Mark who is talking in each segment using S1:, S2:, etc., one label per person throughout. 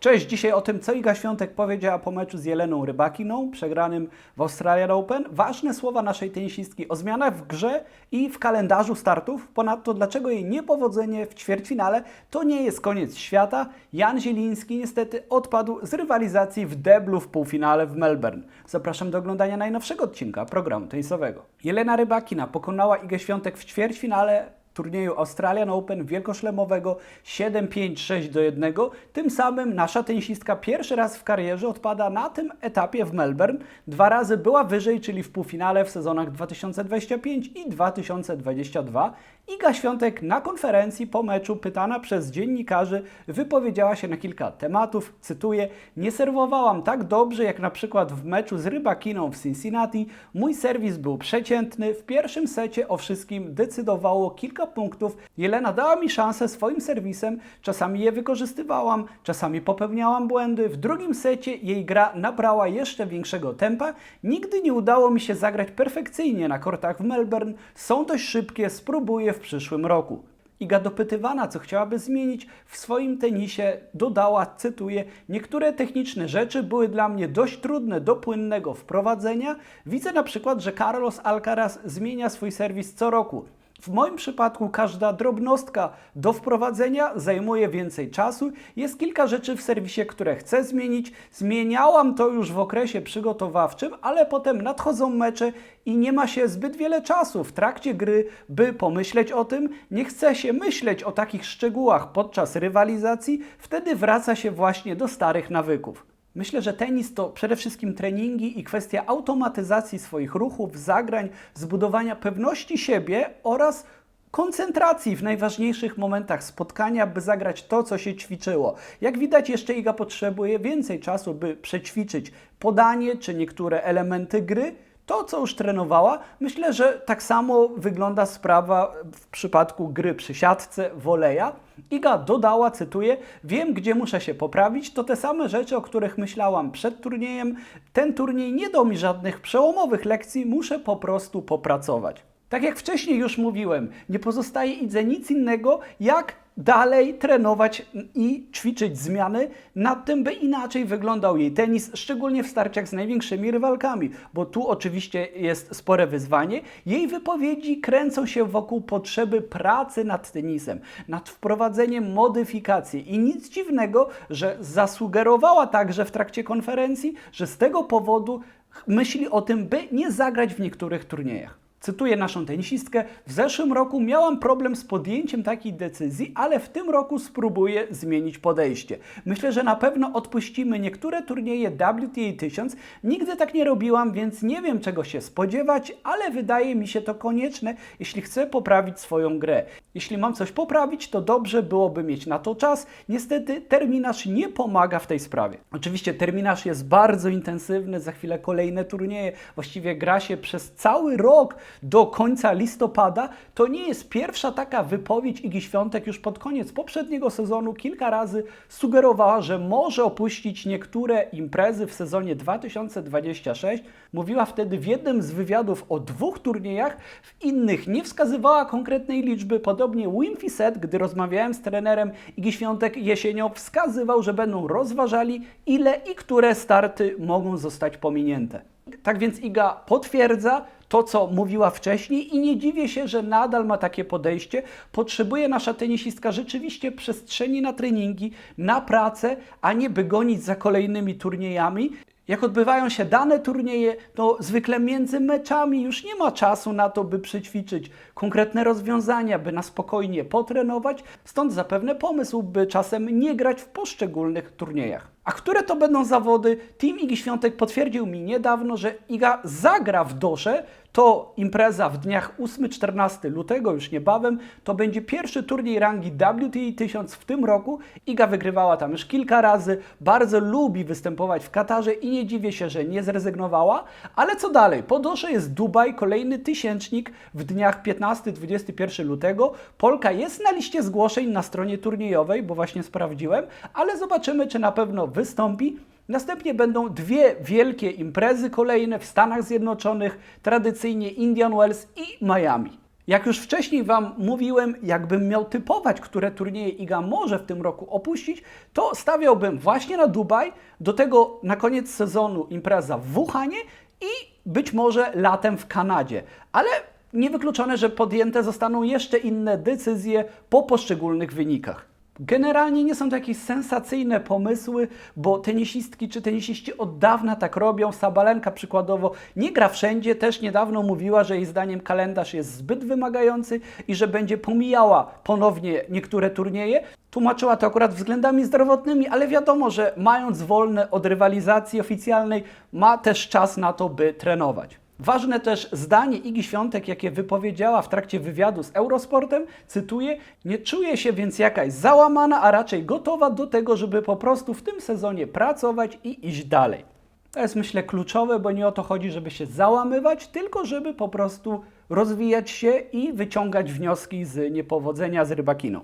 S1: Cześć, dzisiaj o tym, co Iga Świątek powiedziała po meczu z Jeleną Rybakiną, przegranym w Australian Open. Ważne słowa naszej tenisistki o zmianach w grze i w kalendarzu startów. Ponadto, dlaczego jej niepowodzenie w ćwierćfinale to nie jest koniec świata. Jan Zieliński niestety odpadł z rywalizacji w deblu w półfinale w Melbourne. Zapraszam do oglądania najnowszego odcinka programu tenisowego. Jelena Rybakina pokonała Igę Świątek w ćwierćfinale turnieju Australian Open wielkoszlemowego 7-5-6 do 1. Tym samym nasza tenisistka pierwszy raz w karierze odpada na tym etapie w Melbourne. Dwa razy była wyżej, czyli w półfinale w sezonach 2025 i 2022. Iga Świątek na konferencji po meczu pytana przez dziennikarzy wypowiedziała się na kilka tematów. Cytuję: Nie serwowałam tak dobrze jak na przykład w meczu z Rybakiną w Cincinnati. Mój serwis był przeciętny. W pierwszym secie o wszystkim decydowało kilka punktów. Jelena dała mi szansę swoim serwisem. Czasami je wykorzystywałam, czasami popełniałam błędy. W drugim secie jej gra nabrała jeszcze większego tempa. Nigdy nie udało mi się zagrać perfekcyjnie na kortach w Melbourne. Są dość szybkie, spróbuję w przyszłym roku. Iga dopytywana, co chciałaby zmienić w swoim tenisie, dodała, cytuję, niektóre techniczne rzeczy były dla mnie dość trudne do płynnego wprowadzenia. Widzę na przykład, że Carlos Alcaraz zmienia swój serwis co roku. W moim przypadku każda drobnostka do wprowadzenia zajmuje więcej czasu. Jest kilka rzeczy w serwisie, które chcę zmienić. Zmieniałam to już w okresie przygotowawczym, ale potem nadchodzą mecze i nie ma się zbyt wiele czasu w trakcie gry, by pomyśleć o tym. Nie chce się myśleć o takich szczegółach podczas rywalizacji, wtedy wraca się właśnie do starych nawyków. Myślę, że tenis to przede wszystkim treningi i kwestia automatyzacji swoich ruchów, zagrań, zbudowania pewności siebie oraz koncentracji w najważniejszych momentach spotkania, by zagrać to, co się ćwiczyło. Jak widać, jeszcze Iga potrzebuje więcej czasu, by przećwiczyć podanie czy niektóre elementy gry. To, co już trenowała, myślę, że tak samo wygląda sprawa w przypadku gry przy siatce woleja. Iga dodała, cytuję, wiem gdzie muszę się poprawić, to te same rzeczy, o których myślałam przed turniejem. Ten turniej nie dał mi żadnych przełomowych lekcji, muszę po prostu popracować. Tak jak wcześniej już mówiłem, nie pozostaje Idze nic innego, jak dalej trenować i ćwiczyć zmiany nad tym, by inaczej wyglądał jej tenis, szczególnie w starciach z największymi rywalkami, bo tu oczywiście jest spore wyzwanie. Jej wypowiedzi kręcą się wokół potrzeby pracy nad tenisem, nad wprowadzeniem modyfikacji i nic dziwnego, że zasugerowała także w trakcie konferencji, że z tego powodu myśli o tym, by nie zagrać w niektórych turniejach. Cytuję naszą tenisistkę. W zeszłym roku miałam problem z podjęciem takiej decyzji, ale w tym roku spróbuję zmienić podejście. Myślę, że na pewno odpuścimy niektóre turnieje WTA 1000. Nigdy tak nie robiłam, więc nie wiem czego się spodziewać, ale wydaje mi się to konieczne, jeśli chcę poprawić swoją grę. Jeśli mam coś poprawić, to dobrze byłoby mieć na to czas. Niestety terminarz nie pomaga w tej sprawie. Oczywiście terminarz jest bardzo intensywny, za chwilę kolejne turnieje. Właściwie gra się przez cały rok do końca listopada, to nie jest pierwsza taka wypowiedź Igi Świątek już pod koniec poprzedniego sezonu. Kilka razy sugerowała, że może opuścić niektóre imprezy w sezonie 2026. Mówiła wtedy w jednym z wywiadów o dwóch turniejach, w innych nie wskazywała konkretnej liczby. Podobnie Wim Set, gdy rozmawiałem z trenerem Igi Świątek jesienią, wskazywał, że będą rozważali ile i które starty mogą zostać pominięte. Tak więc Iga potwierdza to, co mówiła wcześniej i nie dziwię się, że nadal ma takie podejście. Potrzebuje nasza tenisistka rzeczywiście przestrzeni na treningi, na pracę, a nie by gonić za kolejnymi turniejami. Jak odbywają się dane turnieje, to zwykle między meczami już nie ma czasu na to, by przećwiczyć konkretne rozwiązania, by na spokojnie potrenować. Stąd zapewne pomysł, by czasem nie grać w poszczególnych turniejach. A które to będą zawody? Team Igi Świątek potwierdził mi niedawno, że Iga zagra w Dosze. To impreza w dniach 8-14 lutego, już niebawem. To będzie pierwszy turniej rangi WTA 1000 w tym roku. Iga wygrywała tam już kilka razy. Bardzo lubi występować w Katarze i nie dziwię się, że nie zrezygnowała. Ale co dalej? Po Dosze jest Dubaj, kolejny tysięcznik w dniach 15-21 lutego. Polka jest na liście zgłoszeń na stronie turniejowej, bo właśnie sprawdziłem, ale zobaczymy, czy na pewno wystąpi. Następnie będą dwie wielkie imprezy kolejne w Stanach Zjednoczonych, tradycyjnie Indian Wells i Miami. Jak już wcześniej Wam mówiłem, jakbym miał typować, które turnieje Iga może w tym roku opuścić, to stawiałbym właśnie na Dubaj, do tego na koniec sezonu impreza w Wuhanie i być może latem w Kanadzie. Ale niewykluczone, że podjęte zostaną jeszcze inne decyzje po poszczególnych wynikach. Generalnie nie są to jakieś sensacyjne pomysły, bo tenisistki czy tenisiści od dawna tak robią. Sabalenka przykładowo nie gra wszędzie, też niedawno mówiła, że jej zdaniem kalendarz jest zbyt wymagający i że będzie pomijała ponownie niektóre turnieje. Tłumaczyła to akurat względami zdrowotnymi, ale wiadomo, że mając wolne od rywalizacji oficjalnej, ma też czas na to, by trenować. Ważne też zdanie Igi Świątek, jakie wypowiedziała w trakcie wywiadu z Eurosportem, cytuję, nie czuję się więc jakaś załamana, a raczej gotowa do tego, żeby po prostu w tym sezonie pracować i iść dalej. To jest myślę kluczowe, bo nie o to chodzi, żeby się załamywać, tylko żeby po prostu rozwijać się i wyciągać wnioski z niepowodzenia z rybakiną.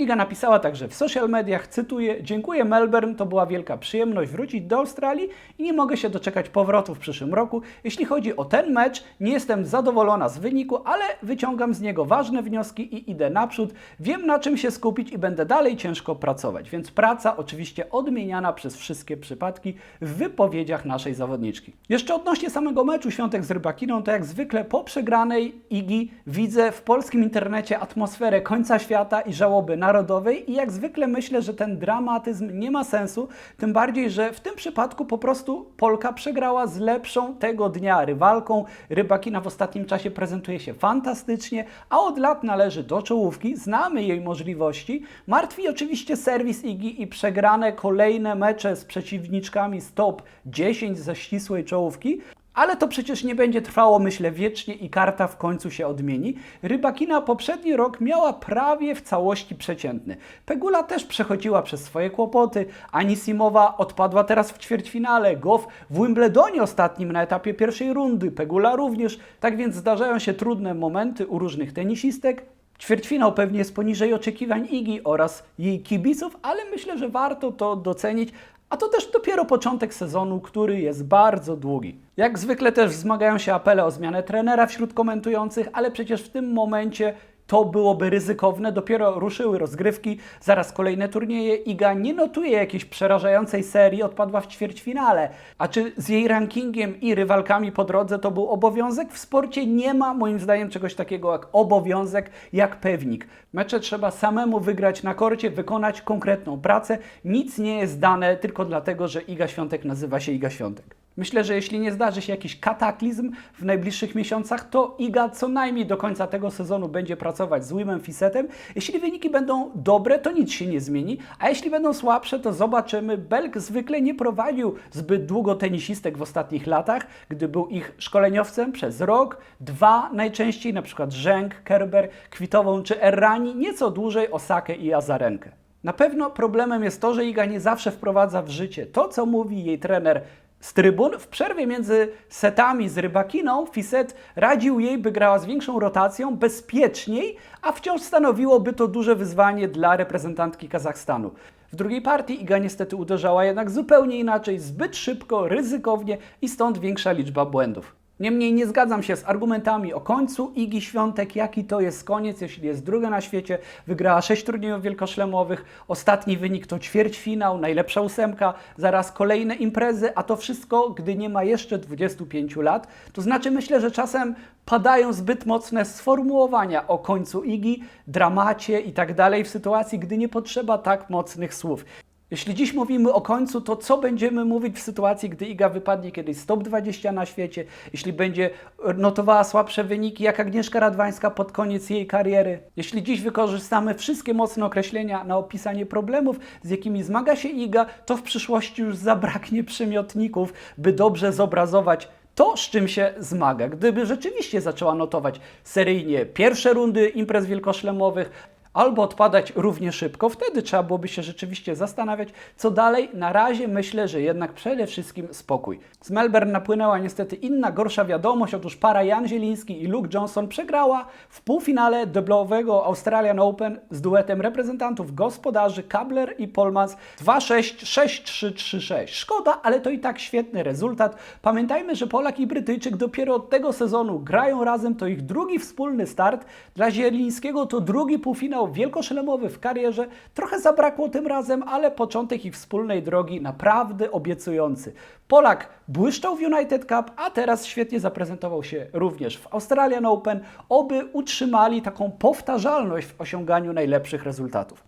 S1: Iga napisała także w social mediach, cytuję, dziękuję Melbourne, to była wielka przyjemność wrócić do Australii i nie mogę się doczekać powrotu w przyszłym roku. Jeśli chodzi o ten mecz, nie jestem zadowolona z wyniku, ale wyciągam z niego ważne wnioski i idę naprzód. Wiem na czym się skupić i będę dalej ciężko pracować, więc praca oczywiście odmieniana przez wszystkie przypadki w wypowiedziach naszej zawodniczki. Jeszcze odnośnie samego meczu Świątek z Rybakiną, to jak zwykle po przegranej Igi widzę w polskim internecie atmosferę końca świata i żałoby na narodowej i jak zwykle myślę, że ten dramatyzm nie ma sensu, tym bardziej, że w tym przypadku po prostu Polka przegrała z lepszą tego dnia rywalką. Rybakina w ostatnim czasie prezentuje się fantastycznie, a od lat należy do czołówki, znamy jej możliwości. Martwi oczywiście serwis Igi i przegrane kolejne mecze z przeciwniczkami z top 10 ze ścisłej czołówki, ale to przecież nie będzie trwało, myślę, wiecznie i karta w końcu się odmieni. Rybakina poprzedni rok miała prawie w całości przeciętny. Pegula też przechodziła przez swoje kłopoty. Anisimowa odpadła teraz w ćwierćfinale. Goff w Wimbledonie ostatnim na etapie pierwszej rundy. Pegula również. Tak więc zdarzają się trudne momenty u różnych tenisistek. Ćwierćfinał pewnie jest poniżej oczekiwań Igi oraz jej kibiców, ale myślę, że warto to docenić, a to też dopiero początek sezonu, który jest bardzo długi. Jak zwykle też wzmagają się apele o zmianę trenera wśród komentujących, ale przecież w tym momencie to byłoby ryzykowne. Dopiero ruszyły rozgrywki, zaraz kolejne turnieje. Iga nie notuje jakiejś przerażającej serii, odpadła w ćwierćfinale. A czy z jej rankingiem i rywalkami po drodze to był obowiązek? W sporcie nie ma moim zdaniem czegoś takiego jak obowiązek, jak pewnik. Mecze trzeba samemu wygrać na korcie, wykonać konkretną pracę. Nic nie jest dane tylko dlatego, że Iga Świątek nazywa się Iga Świątek. Myślę, że jeśli nie zdarzy się jakiś kataklizm w najbliższych miesiącach, to Iga co najmniej do końca tego sezonu będzie pracować z Wimem Fisetem. Jeśli wyniki będą dobre, to nic się nie zmieni, a jeśli będą słabsze, to zobaczymy. Belk zwykle nie prowadził zbyt długo tenisistek w ostatnich latach, gdy był ich szkoleniowcem przez rok, dwa najczęściej, na przykład Rzęk, Kerber, Kwitową czy Errani, nieco dłużej Osakę i Azarenkę. Na pewno problemem jest to, że Iga nie zawsze wprowadza w życie to, co mówi jej trener z trybun. W przerwie między setami z Rybakiną Fiset radził jej, by grała z większą rotacją, bezpieczniej, a wciąż stanowiłoby to duże wyzwanie dla reprezentantki Kazachstanu. W drugiej partii Iga niestety uderzała jednak zupełnie inaczej, zbyt szybko, ryzykownie i stąd większa liczba błędów. Niemniej nie zgadzam się z argumentami o końcu Igi Świątek, jaki to jest koniec, jeśli jest druga na świecie, wygrała sześć turniejów wielkoszlemowych, ostatni wynik to ćwierćfinał, najlepsza ósemka, zaraz kolejne imprezy, a to wszystko, gdy nie ma jeszcze 25 lat. To znaczy myślę, że czasem padają zbyt mocne sformułowania o końcu Igi, dramacie i tak dalej w sytuacji, gdy nie potrzeba tak mocnych słów. Jeśli dziś mówimy o końcu, to co będziemy mówić w sytuacji, gdy Iga wypadnie kiedyś z top 20 na świecie, jeśli będzie notowała słabsze wyniki, jak Agnieszka Radwańska pod koniec jej kariery? Jeśli dziś wykorzystamy wszystkie mocne określenia na opisanie problemów, z jakimi zmaga się Iga, to w przyszłości już zabraknie przymiotników, by dobrze zobrazować to, z czym się zmaga. Gdyby rzeczywiście zaczęła notować seryjnie pierwsze rundy imprez wielkoszlemowych, albo odpadać równie szybko. Wtedy trzeba byłoby się rzeczywiście zastanawiać, co dalej. Na razie myślę, że jednak przede wszystkim spokój. Z Melbourne napłynęła niestety inna, gorsza wiadomość. Otóż para Jan Zieliński i Luke Johnson przegrała w półfinale deblowego Australian Open z duetem reprezentantów gospodarzy Kabler i Polmans 2-6, 6-3, 3-6. Szkoda, ale to i tak świetny rezultat. Pamiętajmy, że Polak i Brytyjczyk dopiero od tego sezonu grają razem. To ich drugi wspólny start. Dla Zielińskiego to drugi półfinał wielkoszlemowy w karierze. Trochę zabrakło tym razem, ale początek ich wspólnej drogi naprawdę obiecujący. Polak błyszczał w United Cup, a teraz świetnie zaprezentował się również w Australian Open, oby utrzymali taką powtarzalność w osiąganiu najlepszych rezultatów.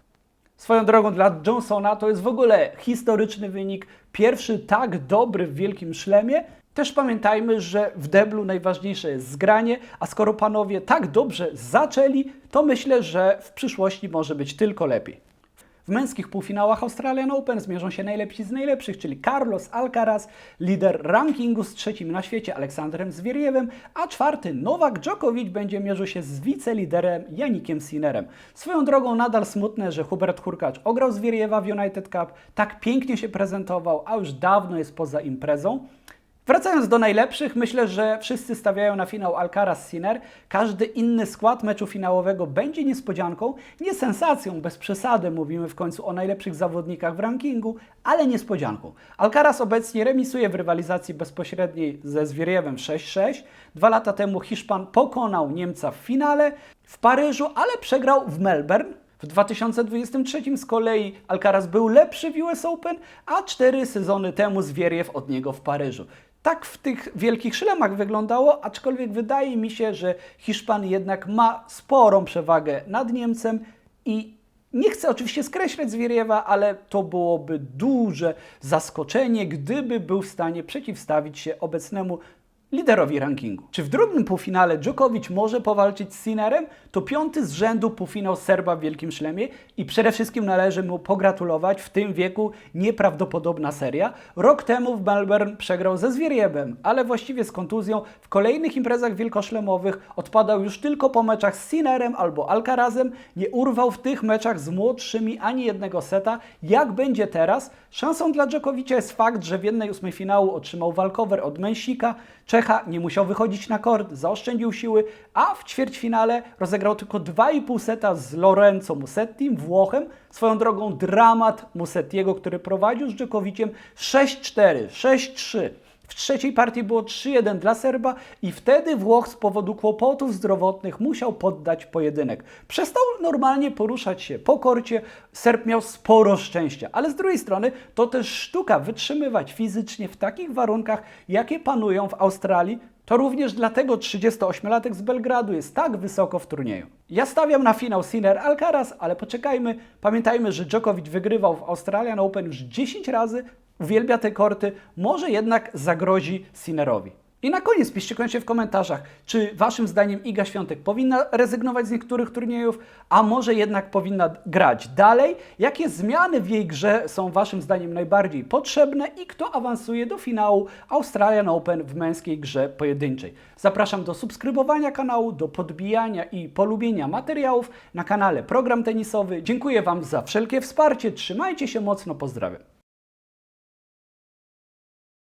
S1: Swoją drogą dla Johnsona to jest w ogóle historyczny wynik, pierwszy tak dobry w wielkim szlemie. Też pamiętajmy, że w deblu najważniejsze jest zgranie, a skoro panowie tak dobrze zaczęli, to myślę, że w przyszłości może być tylko lepiej. W męskich półfinałach Australian Open zmierzą się najlepsi z najlepszych, czyli Carlos Alcaraz, lider rankingu z trzecim na świecie Aleksandrem Zwieriewem, a czwarty Nowak Djokovic będzie mierzył się z wiceliderem Janikiem Sinnerem. Swoją drogą nadal smutne, że Hubert Hurkacz ograł Zwieriewa w United Cup, tak pięknie się prezentował, a już dawno jest poza imprezą. Wracając do najlepszych, myślę, że wszyscy stawiają na finał Alcaraz-Sinner. Każdy inny skład meczu finałowego będzie niespodzianką, nie sensacją, bez przesady. Mówimy w końcu o najlepszych zawodnikach w rankingu, ale niespodzianką. Alcaraz obecnie remisuje w rywalizacji bezpośredniej ze Zwieriewem 6-6. Dwa lata temu Hiszpan pokonał Niemca w finale w Paryżu, ale przegrał w Melbourne. W 2023 z kolei Alcaraz był lepszy w US Open, a cztery sezony temu Zwieriew od niego w Paryżu. Tak w tych wielkich szlemach wyglądało, aczkolwiek wydaje mi się, że Hiszpan jednak ma sporą przewagę nad Niemcem i nie chcę oczywiście skreślać Zwieriewa, ale to byłoby duże zaskoczenie, gdyby był w stanie przeciwstawić się obecnemu liderowi rankingu. Czy w drugim półfinale Djokovic może powalczyć z Sinnerem? To piąty z rzędu półfinał Serba w Wielkim Szlemie i przede wszystkim należy mu pogratulować. W tym wieku nieprawdopodobna seria. Rok temu w Melbourne przegrał ze Zwieriebem, ale właściwie z kontuzją. W kolejnych imprezach wielkoszlemowych odpadał już tylko po meczach z Sinnerem albo Alcarazem. Nie urwał w tych meczach z młodszymi ani jednego seta. Jak będzie teraz? Szansą dla Djokovicia jest fakt, że w jednej ósmej finału otrzymał walkover od Mensika. Nie musiał wychodzić na kort, zaoszczędził siły, a w ćwierćfinale rozegrał tylko 2,5 seta z Lorenzo Musettim, Włochem. Swoją drogą dramat Musettiego, który prowadził z Djokoviciem 6-4, 6-3. W trzeciej partii było 3-1 dla Serba i wtedy Włoch z powodu kłopotów zdrowotnych musiał poddać pojedynek. Przestał normalnie poruszać się po korcie, Serb miał sporo szczęścia, ale z drugiej strony to też sztuka wytrzymywać fizycznie w takich warunkach, jakie panują w Australii, to również dlatego 38-latek z Belgradu jest tak wysoko w turnieju. Ja stawiam na finał Sinner Alcaraz, ale poczekajmy. Pamiętajmy, że Djokovic wygrywał w Australian Open już 10 razy, uwielbia te korty, może jednak zagrozi Sinnerowi. I na koniec piszcie koniecznie w komentarzach, czy Waszym zdaniem Iga Świątek powinna rezygnować z niektórych turniejów, a może jednak powinna grać dalej? Jakie zmiany w jej grze są Waszym zdaniem najbardziej potrzebne i kto awansuje do finału Australian Open w męskiej grze pojedynczej? Zapraszam do subskrybowania kanału, do podbijania i polubienia materiałów na kanale Program Tenisowy. Dziękuję Wam za wszelkie wsparcie, trzymajcie się mocno, pozdrawiam.